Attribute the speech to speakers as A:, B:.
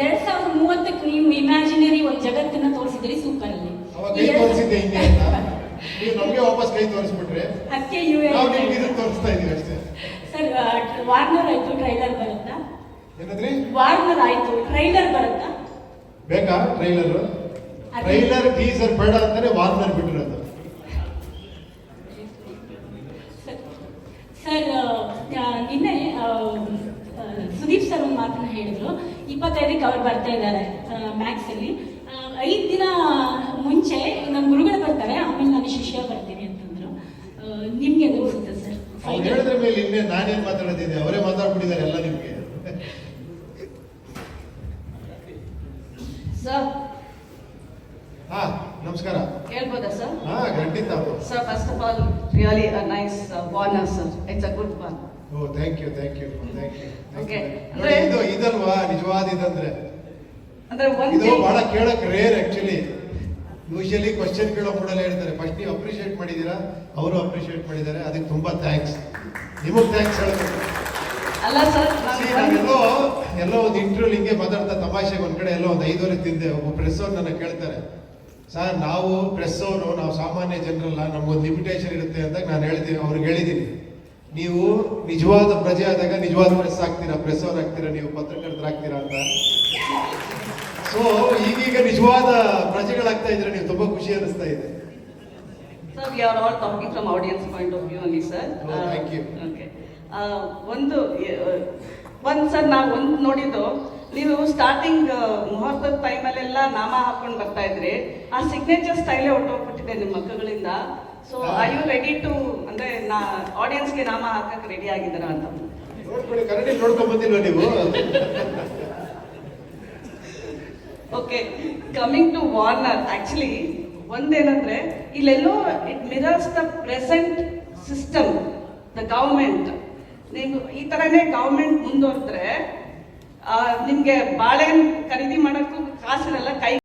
A: ಎರಡ್ ಸಾವಿರದ ಮೂವತ್ತಕ್ಕೆ ನೀವು ಇಮ್ಯಾಜಿನರಿ ಒಂದು ಜಗತ್ತನ್ನ ತೋರಿಸಿದ್ರಿ ಸೂಪರ್ನಲ್ಲಿ
B: ಕೈ ತೋರಿಸಿದ್ದೆ ಹಿಂಗೆ ನೀವು ನಮಗೆ ವಾಪಸ್ ಕೈ ತೋರಿಸ್ಬಿಟ್ರೆ
A: ಅದಕ್ಕೆ ಯು ನಾವು ನಿಮ್ಗೆ ಇದನ್ನ
B: ತೋರಿಸ್ತಾ ಇದೀವಿ ಅಷ್ಟೇ.
A: ಸರ್ ವಾರ್ನರ್ ಆಯ್ತು ಟ್ರೈಲರ್ ಬರುತ್ತಾ?
B: ಏನಂದ್ರಿ?
A: ವಾರ್ನರ್ ಆಯ್ತು ಟ್ರೈಲರ್ ಬರುತ್ತಾ?
B: ಬೇಕಾ ಟ್ರೈಲರ್
A: ಟ್ರೈಲರ್
B: ಟೀಸರ್ ಬೇಡ ಅಂತಾನೆ ವಾರ್ನರ್ ಬಿಟ್ಟಿರೋದು.
A: ಸರ್ ನಿನ್ನೆ ಸುದೀಪ್ ಸರ್ ಒಂದು ಮಾತನ್ನ ಹೇಳಿದ್ರು. ಇಪ್ಪತ್ತೈದಕ್ಕೆ ಅವ್ರು ಬರ್ತಾ ಇದ್ದಾರೆ ಮ್ಯಾಕ್ಸ್ ಅಲ್ಲಿ. ಐದು ದಿನ ಮುಂಚೆ ನಮ್ಮ ಗುರುಗಳು ಬರ್ತಾರೆ ಆಮೇಲೆ ನಾನು ಶಿಷ್ಯ ಬರ್ತೀನಿ ಅಂತಂದ್ರು. ನಿಮ್ಗೆ ಅನಿಸುತ್ತೆ ಸರ್? ಅವ್ರು ಹೇಳಿದ್ರ
B: ಮೇಲೆ ಇನ್ನೇ ನಾನೇನ್ ಮಾತಾಡೋದಿದೆ ಅವರೇ ಮಾತಾಡ್ಬಿಟ್ಟಿದ್ದಾರೆ ಎಲ್ಲ ನಿಮ್ಗೆ.
C: ಸರ್
B: ನಮಸ್ಕಾರ.
C: ಹೇಳ್ಬೋದಾ ಸರ್?
B: ಹಾ ಖಂಡಿತ.
C: Sir first of all really a nice Warner sir it's a good one
B: oh thank you thank you thank you okay ನೋಡಿ ಇದು ಇದಲ್ವಾ? ನಿಜವಾದ ಇದಂದ್ರೆ.
C: ಅಂದ್ರೆ ಒಂದ್ ಇದು
B: ಬಹಳ ಕೇಳಕ್ ರೇರ್ ಆಕ್ಚುಲಿ ಯೂಶಲಿ ಕ್ವಶನ್ ಕೇಳೋ ಕೂಡಲೇ ಹೇಳ್ತಾರೆ ಫಸ್ಟ್ ನೀವು ಅಪ್ರಿಷಿಯೇಟ್ ಮಾಡಿದ್ದೀರಾ? ಅವರು ಅಪ್ರಿಷಿಯೇಟ್ ಮಾಡಿದ್ದಾರೆ. ಅದಕ್ಕೆ ತುಂಬಾ ಥ್ಯಾಂಕ್ಸ್ ನಿಮಗೆ ಥ್ಯಾಂಕ್ಸ್ ಹೇಳ್ಬೇಕು
C: ಅಲ್ಲ ಸರ್ ನಾನೆಲ್ಲೋ
B: ಎಲ್ಲೋ ಒಂದು ಇಂಟರ್ವ್ಯೂ ಹಿಂಗೆ ಮಾತಾಡ್ತಾ ತಮಾಷೆಗೆ ಒಂದ್ ಕಡೆ ಎಲ್ಲೋ ಒಂದು ಐದುವರೆ ತಿಂದೆ. ಒಬ್ಬ ಪ್ರೆಸ್ ಅವ್ರು ನನ್ನ ಕೇಳ್ತಾರೆ ಸರ್ ನಾವು ಪ್ರೆಸ್ ಅವರು ನಾವು ಸಾಮಾನ್ಯ ಜನರಲ್ಲ ನಮ್ಗೊಂದು ಲಿಮಿಟೇಷನ್ ಇರುತ್ತೆ ಅಂತ ನಾನು ಹೇಳ್ತೀನಿ ಅವ್ರಿಗೆ ಹೇಳಿದ್ದೀನಿ. ನೀವು ನಿಜವಾದ ಪ್ರಜೆ ಆದಾಗ ನಿಜವಾದ ಪ್ರೆಸ್ ಆಗ್ತೀರಾ ಪ್ರೆಸ್ ಅವ್ರು ಆಗ್ತೀರಾ ನೀವು ಪತ್ರಕರ್ತರಾಗ್ತೀರಾ ಅಂತ? ಸೊ ಈಗೀಗ ನಿಜವಾದ ಪ್ರಜೆಗಳಾಗ್ತಾ ಇದ್ರೆ ನೀವು ತುಂಬಾ ಖುಷಿ ಅನಿಸ್ತಾ ಇದೆ.
C: Sir we are all talking from audience point of view ಅಲ್ಲಿ ಸರ್ ಥ್ಯಾಂಕ್ ಓಕೆ ಒಂದು ಒಂದು ಸರ್ ನಾವು ಒಂದು ನೋಡಿದ್ದು ನೀವು ಸ್ಟಾರ್ಟಿಂಗ್ ಮುಹೂರ್ತದ ಟೈಮಲ್ಲೆಲ್ಲ ನಾಮ ಹಾಕೊಂಡು ಬರ್ತಾ ಇದ್ರಿ. ಆ ಸಿಗ್ನೇಚರ್ ಸ್ಟೈಲೇ ಹೊಟ್ಟೋಗ್ಬಿಟ್ಟಿದೆ ನಿಮ್ಮ ಮಕ್ಕಳಿಂದ. So I you ready to ಅಂದ್ರೆ ನಾ ಆಡಿಯನ್ಸ್ಗೆ ನಾಮ ಹಾಕಕ್ಕೆ ರೆಡಿ ಆಗಿದ್ದೀರಾ ಅಂತ.
B: ನೀವು?
C: Okay coming to Warner actually ಒಂದೇನಂದ್ರೆ ಇಲ್ಲೆಲ್ಲೋ it mirrors the present system the government ನೀವು ಈ ತರನೇ ಗೌರ್ಮೆಂಟ್ ಮುಂದುವರೆದ್ರೆ ನಿಮ್ಗೆ ಬಾಳೆಹಣ್ಣು ಖರೀದಿ ಮಾಡೋಕ್ಕೂ ಕಾಸಿರಲ್ಲ ಕೈ